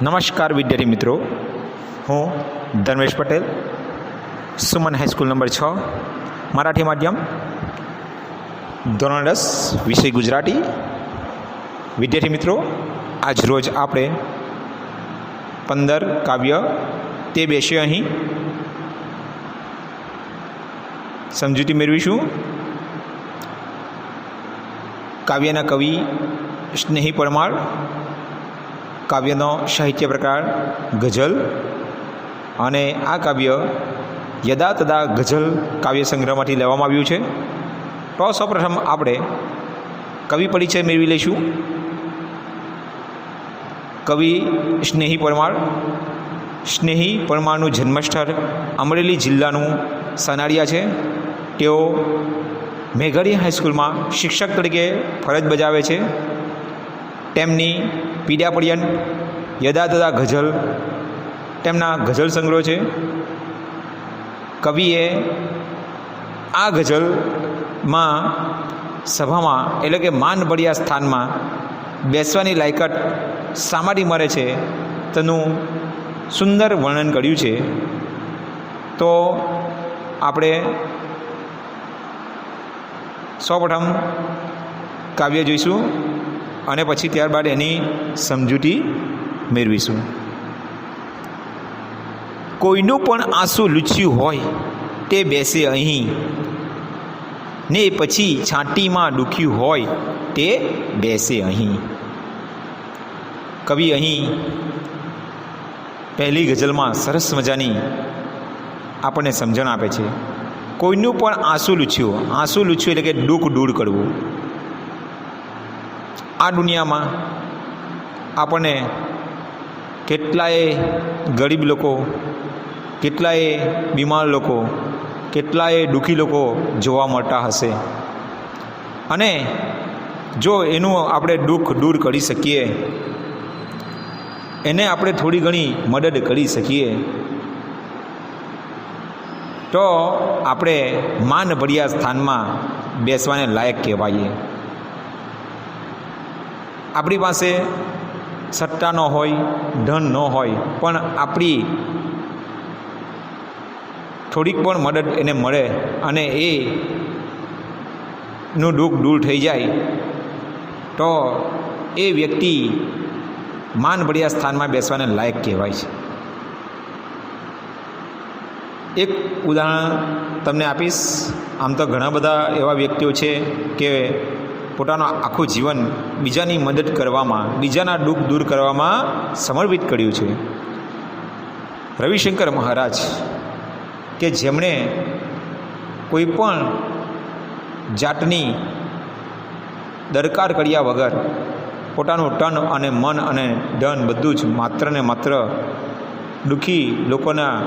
નમસ્કાર વિદ્યાર્થી મિત્રો હું Dharmesh Patel Suman high school number છ મરાઠી માધ્યમ ધોરણ દસ વિષય ગુજરાતી વિદ્યાર્થી મિત્રો આજ રોજ આપણે પંદર કાવ્ય તે બેસે અહીં સમજૂતી મેળવીશું કાવ્યના કવિ સ્નેહી પરમાર કાવ્યનો સાહિત્ય પ્રકાર ગઝલ અને આ કાવ્ય યદા તદા ગઝલ કાવ્ય સંગ્રહમાંથી લેવામાં આવ્યું છે. તો સૌપ્રથમ આપણે કવિ પરિચય મેળવી લઈશું. કવિ સ્નેહી પરમાર. સ્નેહી પરમારનું જન્મસ્થળ અમરેલી જિલ્લાનું સનાડિયા છે. તેઓ મેઘાણી હાઈસ્કૂલમાં શિક્ષક તરીકે ફરજ બજાવે છે. તેમની પીડા યદા તદા ગઝલ તેમના ગઝલ સંગ્રહ છે. કવિએ આ ગઝલમાં સભામાં, એટલે કે માનભળિયા સ્થાનમાં બેસવાની લાયકાત સામારી મરે છે, તેનું સુંદર વર્ણન કર્યું છે. તો આપણે સૌપ્રથમ કાવ્ય જોઈશું. અને પછી ત્યારબાદ એની સમજૂતી મેળવીશું. કોઈનું પણ આંસુ લૂછ્યું હોય તે બેસે અહીં. ને પછી છાંટીમાં દુખ્યું હોય તે બેસે અહીં. કવિ અહીં પહેલી ગઝલમાં સરસ મજાની આપણને સમજણ આપે છે. કોઈનું પણ આંસુ લૂછ્યું આંસુ લૂછ્યું એટલે કે દુઃખ દૂર કરવું. આ દુનિયામાં આપણને કેટલાય ગરીબ લોકો, કેટલાય બીમાર લોકો, કેટલાય દુઃખી લોકો જોવા મળતા હશે. અને જો એનું આપણે દુઃખ દૂર કરી શકીએ, એને આપણે થોડી ઘણી મદદ કરી શકીએ, તો આપણે માનભર્યા સ્થાનમાં બેસવાને લાયક કહેવાઈએ. આપણી પાસે સટ્ટા ન હોય, ધન ન હોય, પણ આપણી થોડીક પણ મદદ એને મળે અને એ નું દુઃખ દૂર થઈ જાય, તો એ વ્યક્તિ માનભર્યા સ્થાનમાં બેસવાને લાયક કહેવાય છે. એક ઉદાહરણ તમને આપીશ. આમ તો ઘણા બધા એવા વ્યક્તિઓ છે કે પોતાનું આખું જીવન બીજાની મદદ કરવામાં, બીજાના દુઃખ દૂર કરવામાં સમર્પિત કર્યું છે. રવિશંકર મહારાજ કે જેમણે કોઈ પણ જાતની દરકાર કર્યા વગર પોતાનું તન અને મન અને ધન બધું જ માત્ર ને માત્ર દુઃખી લોકોના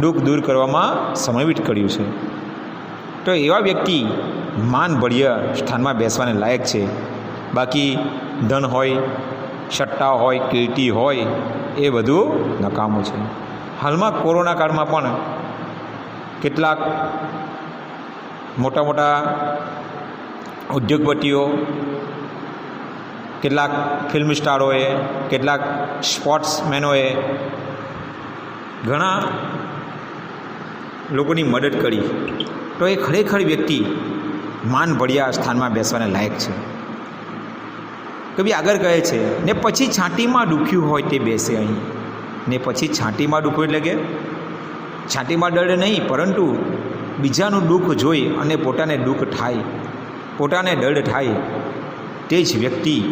દુઃખ દૂર કરવામાં સમર્પિત કર્યું છે. તો એવા વ્યક્તિ માનભળ્ય સ્થાનમાં બેસવાને લાયક છે. બાકી ધન હોય, સટ્ટા હોય, કીર્તિ હોય, એ બધું નકામું છે. હાલમાં કોરોના કાળમાં પણ કેટલાક મોટા મોટા ઉદ્યોગપતિઓ, કેટલાક ફિલ્મ સ્ટારોએ, કેટલાક સ્પોર્ટ્સમેનોએ ઘણા લોકોની મદદ કરી. તો એ ખરેખર વ્યક્તિ માન ભળિયા સ્થાનમાં બેસવાને લાયક છે. કવિ આગળ કહે છે, ને પછી છાંટીમાં ડૂખ્યું હોય તે બેસે અહીં. ને પછી છાંટીમાં ડૂખ્યું એટલે કે? છાંટીમાં ડળે નહીં, પરંતુ બીજાનું દુઃખ જોઈ અને પોતાને દુઃખ થાય. પોતાને દર્દ થાય. તે જ વ્યક્તિ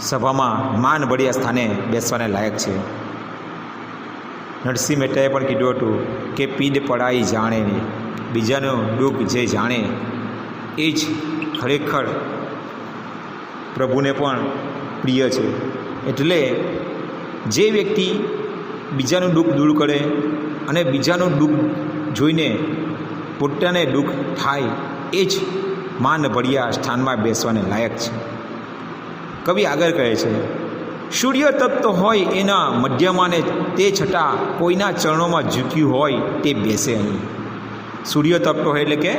સભામાં માન બળિયા સ્થાને બેસવાને લાયક છે. નરસિંહ મહેતાએ પણ કીધું હતું કે, પીડ પડાઈ જાણે નહીં. બીજાનું દુઃખ જે જાણે એ જ ખરેખર પ્રભુને પણ પ્રિય છે. એટલે જે વ્યક્તિ બીજાનું દુઃખ દૂર કરે અને બીજાનું દુઃખ જોઈને પોતાને દુઃખ થાય એ જ માન ભળ્યા સ્થાનમાં બેસવાને લાયક છે. કવિ આગળ કહે છે સૂર્ય તત્વ હોય એના મધ્યમાં ને તે છતાં કોઈના ચરણોમાં ઝૂક્યું હોય તે બેસે અહીં સૂર્ય તપતો હોય એટલે કે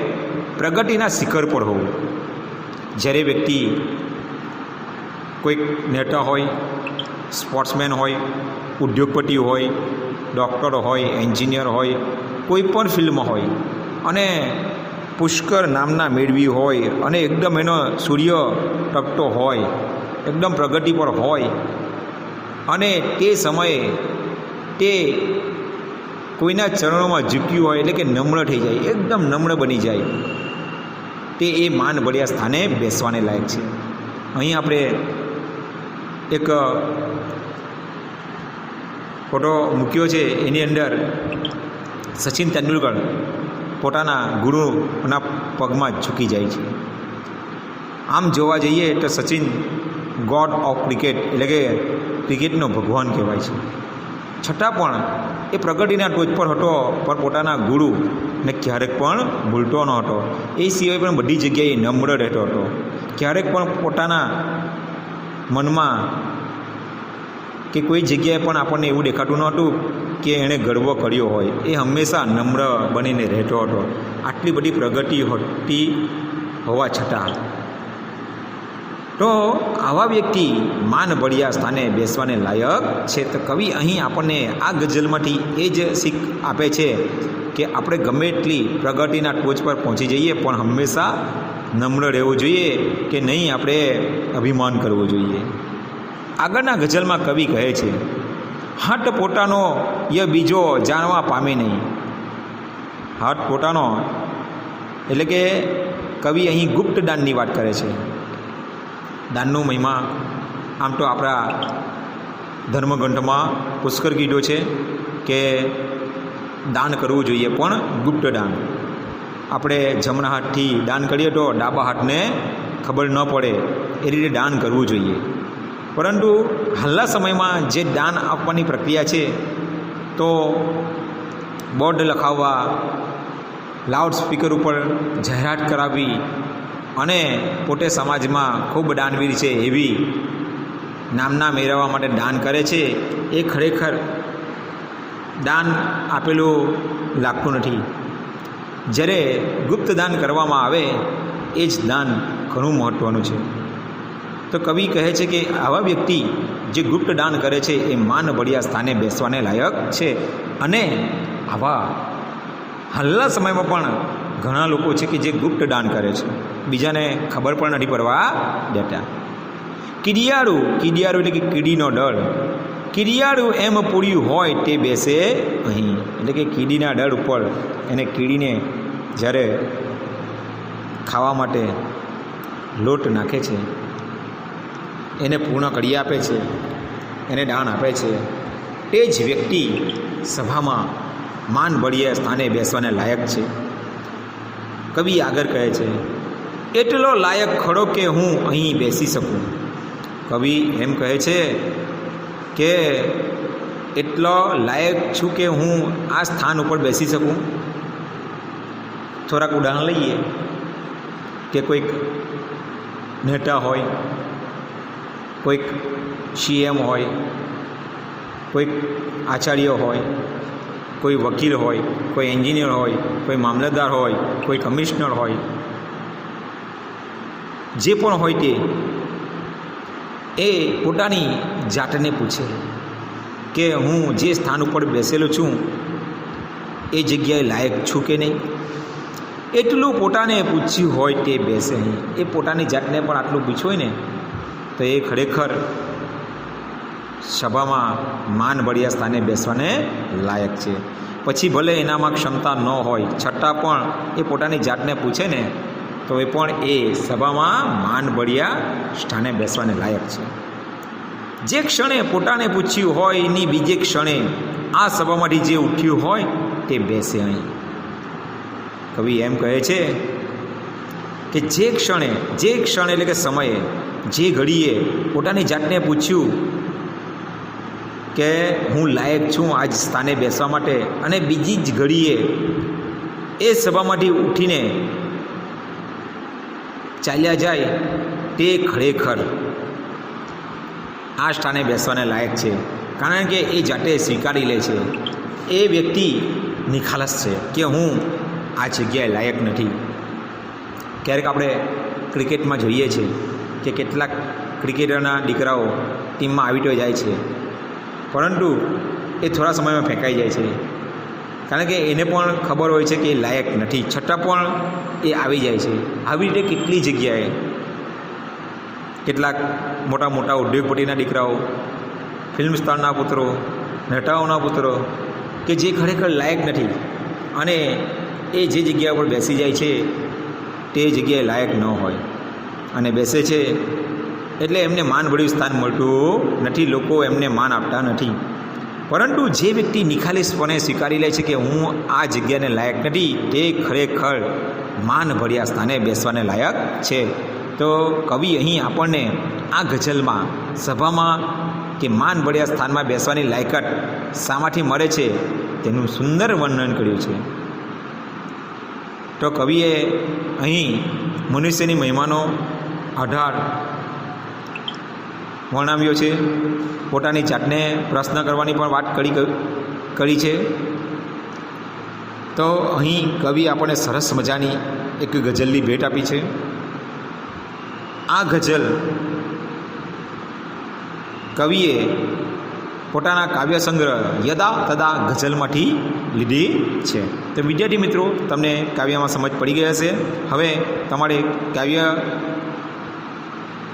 પ્રગતિના શિખર પર હોવું. જ્યારે વ્યક્તિ કોઈક નેતા હોય, સ્પોર્ટ્સમેન હોય, ઉદ્યોગપતિ હોય, ડૉક્ટર હોય, એન્જિનિયર હોય, કોઈ પણ ફિલ્ડમાં હોય અને પુષ્કર નામના મેળવી હોય અને એકદમ એનો સૂર્ય ટકતો હોય, એકદમ પ્રગતિ પર હોય અને તે સમયે તે કોઈના ચરણોમાં ઝૂક્યું હોય એટલે કે નમ્ર થઈ જાય, એકદમ નમ્ર બની જાય, તે એ માન બળ્યા સ્થાને બેસવાને લાયક છે. અહીં આપણે એક ફોટો મૂક્યો છે, એની અંદર સચિન તેંડુલકર પોતાના ગુરુના પગમાં ઝૂકી જાય છે. આમ જોવા જઈએ તો સચિન ગોડ ઓફ ક્રિકેટ એટલે કે ક્રિકેટનો ભગવાન કહેવાય છે. છતાં પણ એ પ્રગતિના ટોચ પર હતો પર પોતાના ગુરુને ક્યારેક પણ ભૂલતો ન હતો. એ સિવાય પણ બધી જગ્યાએ નમ્ર રહેતો હતો. ક્યારેક પણ પોતાના મનમાં કે કોઈ જગ્યાએ પણ આપણને એવું દેખાતું નહોતું કે એણે ગર્વ કર્યો હોય. એ હંમેશા નમ્ર બનીને રહેતો હતો. આટલી બધી પ્રગતિ હતી હોવા છતાં તો આવા વ્યક્તિ માન બળિયા સ્થાને બેસવાને લાયક છે. તો કવિ અહીં આપણને આ ગઝલમાંથી એ જ શીખ આપે છે કે આપણે ગમે એટલી પ્રગતિના ટોચ પર પહોંચી જઈએ, પણ હંમેશા નમ્ર રહેવું જોઈએ કે નહીં આપણે અભિમાન કરવું જોઈએ. આગળના ગઝલમાં કવિ કહે છે, હટ પોતાનો ય બીજો જાણવા પામે નહીં. હટ પોતાનો એટલે કે કવિ અહીં ગુપ્ત દાનની વાત કરે છે. દાનનો મહિમા આમ તો આપણા ધર્મગ્રંથમાં પુષ્કર કીધો છે કે દાન કરવું જોઈએ, પણ ગુપ્ત દાન. આપણે જમણા હાથથી દાન કરીએ તો ડાબા હાથને ખબર ન પડે, એ રીતે દાન કરવું જોઈએ. પરંતુ હાલના સમયમાં જે દાન આપવાની પ્રક્રિયા છે, તો બોર્ડ લખાવવા લાઉડ સ્પીકર ઉપર જાહેરાત કરાવવી અને પોતે સમાજમાં ખૂબ દાનવીર છે એવી નામના મેળવવા માટે દાન કરે છે, એ ખરેખર દાન આપેલું લાગતું નથી. જ્યારે ગુપ્ત દાન કરવામાં આવે, એ જ દાન ઘણું મહત્ત્વનું છે. તો કવિ કહે છે કે આવા વ્યક્તિ જે ગુપ્ત દાન કરે છે, એ માન બળિયા સ્થાને બેસવાને લાયક છે. અને આવા હાલના સમયમાં પણ ઘણા લોકો છે કે જે ગુપ્ત દાન કરે છે. બીજાને ખબર પણ નથી પડવા દેતા. કીડિયાળુ, કીડિયાળું એટલે કે કીડીનો ડર કીડિયાળુ એમ પૂર્યું હોય તે બેસે અહીં એટલે કે કીડીના ડર ઉપર એને કીડીને જ્યારે ખાવા માટે લોટ નાખે છે, એને પૂર્ણ કરી આપે છે, એને દાન આપે છે, તે જ વ્યક્તિ સભામાં માન બળીએ સ્થાને બેસવાને લાયક છે. કવિ આગળ કહે છે, એટલો લાયક ખડો કે હું અહીં બેસી શકું? કવિ એમ કહે છે કે, એટલો લાયક છું કે હું આ સ્થાન ઉપર બેસી શકું? થોડાક ઉદાહરણ લઈએ, કે કોઈક નેતા હોય, કોઈક સીએમ હોય, કોઈક આચાર્ય હોય કોઈ વકીલ હોય, કોઈ એન્જિનિયર હોય, કોઈ મામલતદાર હોય, કોઈ કમિશનર હોય, જે પણ હોય તે, એ પોતાની જાતને પૂછે કે હું જે સ્થાન ઉપર બેસેલો છું, એ જગ્યાએ લાયક છું કે નહીં? એટલું પોતાને પૂછ્યું હોય તે બેસે અહીં. એ પોતાની જાતને પણ આટલું પૂછ્યું હોય ને, તો એ ખરેખર સભામાં માન બળિયા સ્થાને બેસવાને લાયક છે. પછી ભલે એનામાં ક્ષમતા ન હોય, છતાં પણ એ પોતાની જાતને પૂછે ને, તો એ પણ એ સભામાં માન બળિયા સ્થાને બેસવાને લાયક છે. જે ક્ષણે પોતાને પૂછ્યું હોય, એની બીજે ક્ષણે આ સભામાંથી જે ઉઠ્યું હોય, તે બેસે અહીં. કવિ એમ કહે છે કે જે ક્ષણે, જે ક્ષણ એટલે કે સમયે, જે ઘડીએ પોતાની જાતને પૂછ્યું કે હું લાયક છું આજ સ્થાને બેસવા માટે અને બીજી જ ઘડીએ એ સભામાંથી ઉઠીને ચાલ્યા જાય તે ખરેખર આ સ્થાને બેસવાને લાયક છે. કારણ કે એ જાતે સ્વીકારી લે છે. એ વ્યક્તિ નિખાલસ છે કે હું આ જગ્યાએ લાયક નથી. ક્યારેક આપણે ક્રિકેટમાં જોઈએ છીએ કે કેટલાક ક્રિકેટરના દીકરાઓ ટીમમાં આવી તો જાય છે. પરંતુ એ થોડા સમયમાં ફેંકાઈ જાય છે. કારણ કે એને પણ ખબર હોય છે કે એ લાયક નથી. છતાં પણ એ આવી જાય છે. આવી રીતે કેટલી જગ્યાએ કેટલાક મોટા મોટા ઉદ્યોગપતિના દીકરાઓ, ફિલ્મ સ્ટારના પુત્રો નેતાઓના પુત્રો કે જે ખરેખર લાયક નથી અને એ જે જગ્યા પર બેસી જાય છે, તે જગ્યાએ લાયક ન હોય અને બેસે છે એટલે એમને માનભળ્યું સ્થાન મળતું નથી, લોકો એમને માન આપતા નથી. પરંતુ જે વ્યક્તિ નિખાલીસપણે સ્વીકારી લે છે કે હું આ જગ્યાને લાયક નથી, તે ખરેખર માનભર્યા સ્થાને બેસવાને લાયક છે. તો કવિ અહીં આપણને આ ગઝલમાં, સભામાં કે માનભર્યા સ્થાનમાં બેસવાની લાયકાત શામાંથી મળે છે, તેનું સુંદર વર્ણન કર્યું છે. તો કવિએ અહીં મનુષ્યની મહિમાનો આધાર વર્ણવ્યો છે. પોતાની જાતને પ્રશ્ન કરવાની પણ વાત કરી કરી છે. તો અહીં કવિ આપણને સરસ મજાની એક ગઝલની ભેટ આપી છે. આ ગઝલ કવિએ પોતાના કાવ્ય સંગ્રહ યદા તદા ગઝલમાંથી લીધી છે. તો વિદ્યાર્થી મિત્રો, તમને કાવ્યમાં સમજ પડી ગઈ હશે. હવે તમારે કાવ્ય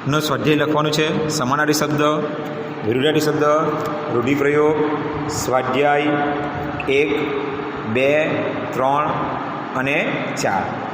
નો સ્વાધ્યાય લખવાનું છે. સમાનારી શબ્દ વિરુદ્ધારી શબ્દ રૂઢિપ્રયોગ સ્વાધ્યાય એક, બે, ત્રણ અને ચાર.